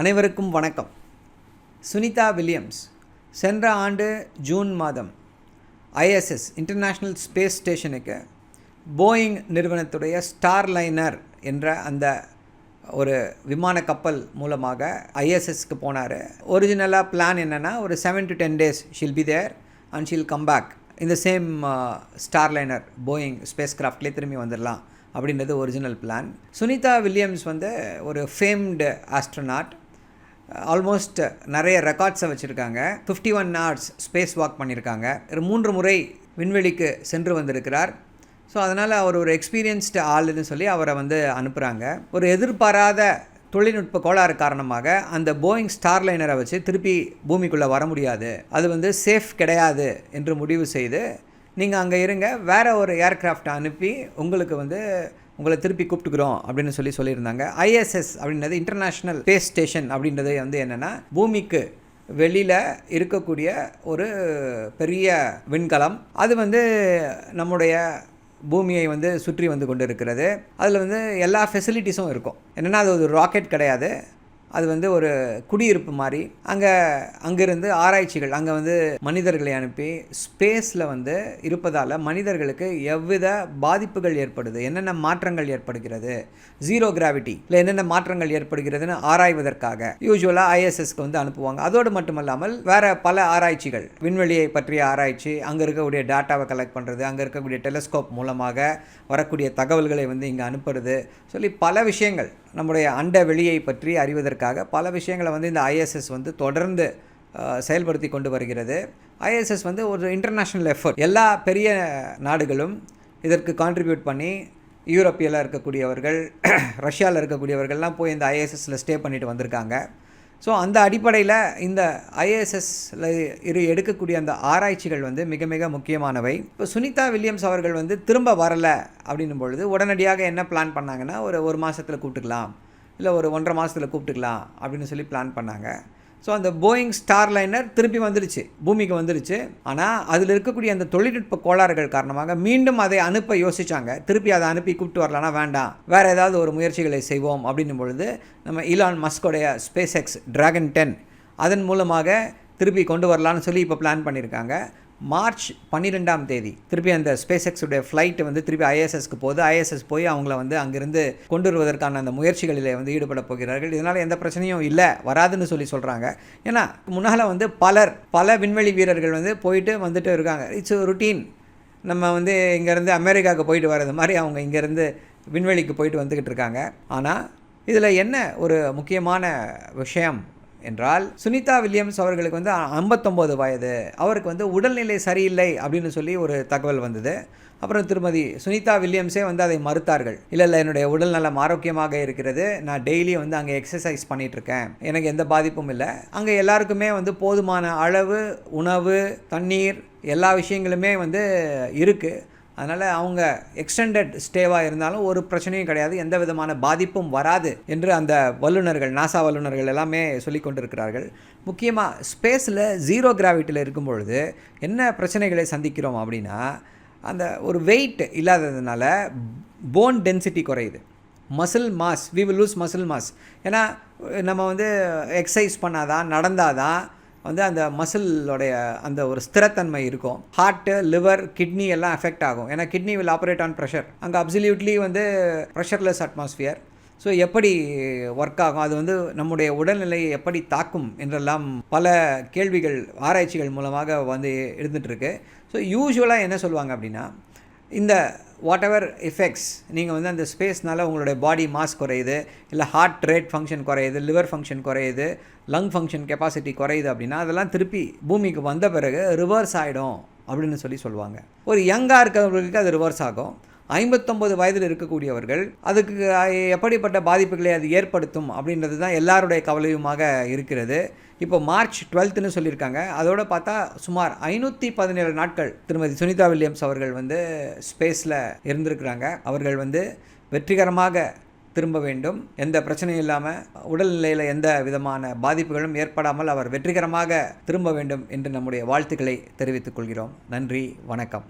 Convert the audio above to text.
அனைவருக்கும் வணக்கம். சுனிதா வில்லியம்ஸ் சென்ற ஆண்டு ஜூன் மாதம் ஐஎஸ்எஸ் இன்டர்நேஷ்னல் ஸ்பேஸ் ஸ்டேஷனுக்கு போயிங் நிறுவனத்துடைய ஸ்டார்லைனர் என்ற அந்த ஒரு விமான கப்பல் மூலமாக ஐஎஸ்எஸ்க்கு போனார். ஒரிஜினலாக பிளான் என்னென்னா ஒரு seven to ten days shall be there and shall come back இந்த சேம் ஸ்டார்லைனர் போயிங் ஸ்பேஸ் கிராஃப்ட்லேயே திரும்பி வந்துடலாம் அப்படின்றது ஒரிஜினல் பிளான் சுனிதா வில்லியம்ஸ் வந்து ஒரு ஃபேம்டு ஆஸ்ட்ரோனாட் ஆல்மோஸ்ட் நிறைய ரெக்கார்ட்ஸை வச்சுருக்காங்க. Fifty one hours space walk பண்ணியிருக்காங்க மூன்று முறை விண்வெளிக்கு சென்று வந்திருக்கிறார். ஸோ அதனால் அவர் ஒரு எக்ஸ்பீரியன்ஸ்டு ஆளுன்னு சொல்லி அவரை வந்து அனுப்புகிறாங்க ஒரு எதிர்பாராத தொழில்நுட்ப கோளாறு காரணமாக அந்த போயிங் ஸ்டார் லைனரை வச்சு திருப்பி பூமிக்குள்ளே வர முடியாது. அது வந்து சேஃப் கிடையாது என்று முடிவு செய்து நீங்கள் அங்கே இருங்க. வேறு ஒரு ஏர்க்ராஃப்டை அனுப்பி உங்களுக்கு வந்து உங்களை திருப்பி கூப்பிட்டுக்கிறோம் அப்படின்னு சொல்லி சொல்லியிருந்தாங்க. ஐஎஸ்எஸ் அப்படின்றது இன்டர்நேஷ்னல் ஸ்பேஸ் ஸ்டேஷன் அப்படின்றது வந்து என்னென்னா பூமிக்கு வெளியில் இருக்கக்கூடிய ஒரு பெரிய விண்கலம். அது வந்து நம்முடைய பூமியை வந்து சுற்றி வந்து கொண்டு இருக்கிறது அதில் வந்து எல்லா ஃபெசிலிட்டிஸும் இருக்கும். என்னென்னா அது ஒரு ராக்கெட் கிடையாது. அது வந்து ஒரு குடியிருப்பு மாதிரி. அங்கே அங்கேருந்து ஆராய்ச்சிகள் அங்கே வந்து மனிதர்களை அனுப்பி ஸ்பேஸில் வந்து இருப்பதால் மனிதர்களுக்கு எவ்வித பாதிப்புகள் ஏற்படுது என்னென்ன மாற்றங்கள் ஏற்படுகிறது ஜீரோ கிராவிட்டி இல்லை என்னென்ன மாற்றங்கள் ஏற்படுகிறதுன்னு ஆராய்வதற்காக யூஸ்வலாக ஐஎஸ்எஸ்க்கு வந்து அனுப்புவாங்க. அதோடு மட்டுமல்லாமல் வேறு பல ஆராய்ச்சிகள் விண்வெளியை பற்றிய ஆராய்ச்சி அங்கே இருக்கக்கூடிய டேட்டாவை கலெக்ட் பண்ணுறது அங்கே இருக்கக்கூடிய டெலஸ்கோப் மூலமாக வரக்கூடிய தகவல்களை வந்து இங்கே அனுப்புறது சொல்லி பல விஷயங்கள் நம்முடைய அண்ட வெளியை பற்றி அறிவதற்காக பல விஷயங்களை வந்து இந்த ஐஎஸ்எஸ் வந்து தொடர்ந்து செயல்படுத்தி கொண்டு வருகிறது. ஐஎஸ்எஸ் வந்து ஒரு இன்டர்நேஷ்னல் எஃபர்ட் எல்லா பெரிய நாடுகளும் இதற்கு கான்ட்ரிபியூட் பண்ணி யூரோப்பியில் இருக்கக்கூடியவர்கள் ரஷ்யாவில் இருக்கக்கூடியவர்கள்லாம் போய் இந்த ஐஎஸ்எஸில் ஸ்டே பண்ணிட்டு வந்திருக்காங்க. ஸோ அந்த அடிப்படையில் இந்த ஐஏஎஸ்எஸ்ல இரு எடுக்கக்கூடிய அந்த ஆராய்ச்சிகள் வந்து மிக மிக முக்கியமானவை. இப்போ சுனிதா வில்லியம்ஸ் அவர்கள் வந்து திரும்ப வரலை அப்படின்னும் பொழுது உடனடியாக என்ன பிளான் பண்ணாங்கன்னா ஒரு ஒரு மாதத்தில் கூப்பிட்டுக்கலாம். இல்லை ஒரு ஒன்றரை மாதத்தில் கூப்பிட்டுக்கலாம் அப்படின்னு சொல்லி பிளான் பண்ணாங்க. ஸோ அந்த போயிங் ஸ்டார் லைனர் திருப்பி வந்துடுச்சு பூமிக்கு வந்துடுச்சு. ஆனால் அதில் இருக்கக்கூடிய அந்த தொழில்நுட்ப கோளாறுகள் காரணமாக மீண்டும் அதை அனுப்ப யோசித்தாங்க திருப்பி அதை அனுப்பி கூப்பிட்டு வரலானா வேண்டாம். வேறு ஏதாவது ஒரு முயற்சிகளை செய்வோம் அப்படின்னும் பொழுது நம்ம இலான் மஸ்கோடைய ஸ்பேஸ் எக்ஸ் ட்ராகன் டென் அதன் மூலமாக திருப்பி கொண்டு வரலான்னு சொல்லி இப்போ பிளான் பண்ணியிருக்காங்க மார்ச் பன்னிரெண்டாம் தேதி திருப்பி அந்த ஸ்பேஸ் எக்ஸுடைய ஃப்ளைட்டு வந்து திருப்பி ஐஎஸ்எஸ்க்கு போகுது. ஐஎஸ்எஸ் போய் அவங்கள வந்து அங்கேருந்து கொண்டு வருவதற்கான அந்த முயற்சிகளில் வந்து ஈடுபட போகிறார்கள். இதனால் எந்த பிரச்சனையும் இல்லை வராதுன்னு சொல்லி சொல்கிறாங்க ஏன்னா முன்னால் வந்து பலர் பல விண்வெளி வீரர்கள் வந்து போயிட்டு வந்துட்டு இருக்காங்க. இட்ஸ் ருட்டீன் நம்ம வந்து இங்கேருந்து அமெரிக்காவுக்கு போயிட்டு வர்றது மாதிரி அவங்க இங்கேருந்து விண்வெளிக்கு போயிட்டு வந்துக்கிட்டு இருக்காங்க. ஆனால் இதில் என்ன ஒரு முக்கியமான விஷயம்? என்றால் சுனிதா வில்லியம்ஸ் அவர்களுக்கு வந்து ஐம்பத்தொம்போது வயது. அவருக்கு வந்து உடல்நிலை சரியில்லை அப்படின்னு சொல்லி ஒரு தகவல் வந்தது. அப்புறம் திருமதி சுனிதா வில்லியம்ஸே வந்து அதை மறுத்தார்கள். இல்லை இல்லை என்னுடைய உடல் நலம் ஆரோக்கியமாக இருக்கிறது. நான் டெய்லி வந்து அங்கே எக்ஸசைஸ் பண்ணிகிட்ருக்கேன் எனக்கு எந்த பாதிப்பும் இல்லை. அங்கே எல்லாருக்குமே வந்து போதுமான அளவு உணவு தண்ணீர் எல்லா விஷயங்களுமே வந்து இருக்குது அதனால் அவங்க எக்ஸ்டெண்டட் ஸ்டேவாக இருந்தாலும் ஒரு பிரச்சனையும் கிடையாது எந்த விதமான பாதிப்பும் வராது என்று அந்த வல்லுநர்கள் நாசா வல்லுநர்கள் எல்லாமே சொல்லி கொண்டிருக்கிறார்கள். முக்கியமாக ஸ்பேஸில் ஜீரோ கிராவிட்டியில் இருக்கும் பொழுது என்ன பிரச்சனைகளை சந்திக்கிறோம் அப்படின்னா அந்த ஒரு வெயிட் இல்லாததுனால போன் டென்சிட்டி குறையுது. Muscle mass we will lose muscle mass ஏன்னா நம்ம வந்து எக்ஸசைஸ் பண்ணாதான் நடந்தால் தான் வந்து அந்த மசிலோடைய அந்த ஒரு ஸ்திரத்தன்மை இருக்கும். ஹார்ட்டு லிவர் கிட்னி எல்லாம் எஃபெக்ட் ஆகும். ஏன்னா kidney will operate on pressure அங்கே அப்சல்யூட்லி வந்து ப்ரெஷர்லெஸ் அட்மாஸ்ஃபியர் ஸோ எப்படி ஒர்க் ஆகும்? அது வந்து நம்முடைய உடல்நிலையை எப்படி தாக்கும் என்றெல்லாம் பல கேள்விகள் ஆராய்ச்சிகள் மூலமாக வந்து இருந்துகிட்ருக்கு ஸோ யூஸ்வலாக என்ன சொல்லுவாங்க அப்படின்னா இந்த வாட் எவர் எஃபெக்ட்ஸ் நீங்கள் வந்து அந்த ஸ்பேஸ்னால உங்களுடைய பாடி மாஸ் குறையுது இல்லை ஹார்ட் ரேட் ஃபங்க்ஷன் குறையுது லிவர் ஃபங்க்ஷன் குறையுது லங் ஃபங்க்ஷன் கெப்பாசிட்டி குறையுது அப்படின்னா அதெல்லாம் திருப்பி பூமிக்கு வந்த பிறகு ரிவர்ஸ் ஆகிடும் அப்படின்னு சொல்லி சொல்லுவாங்க. ஒரு யங்காக இருக்கிறவங்களுக்கு அது ரிவர்ஸ் ஆகும். ஐம்பத்தொம்பது வயதில் இருக்கக்கூடியவர்கள் அதுக்கு எப்படிப்பட்ட பாதிப்புகளை அது ஏற்படுத்தும் அப்படின்றது தான் எல்லாருடைய கவலையுமாக இருக்கிறது. இப்போ மார்ச் டுவெல்த்துன்னு சொல்லியிருக்காங்க. அதோட பார்த்தா சுமார் ஐநூற்றி பதினேழு நாட்கள் திருமதி சுனிதா வில்லியம்ஸ் அவர்கள் வந்து ஸ்பேஸில் இருந்திருக்கிறாங்க. அவர்கள் வந்து வெற்றிகரமாக திரும்ப வேண்டும். எந்த பிரச்சனையும் இல்லாமல் உடல்நிலையில் எந்த விதமான பாதிப்புகளும் ஏற்படாமல் அவர் வெற்றிகரமாக திரும்ப வேண்டும் என்று நம்முடைய வாழ்த்துக்களை தெரிவித்துக் கொள்கிறோம். நன்றி வணக்கம்.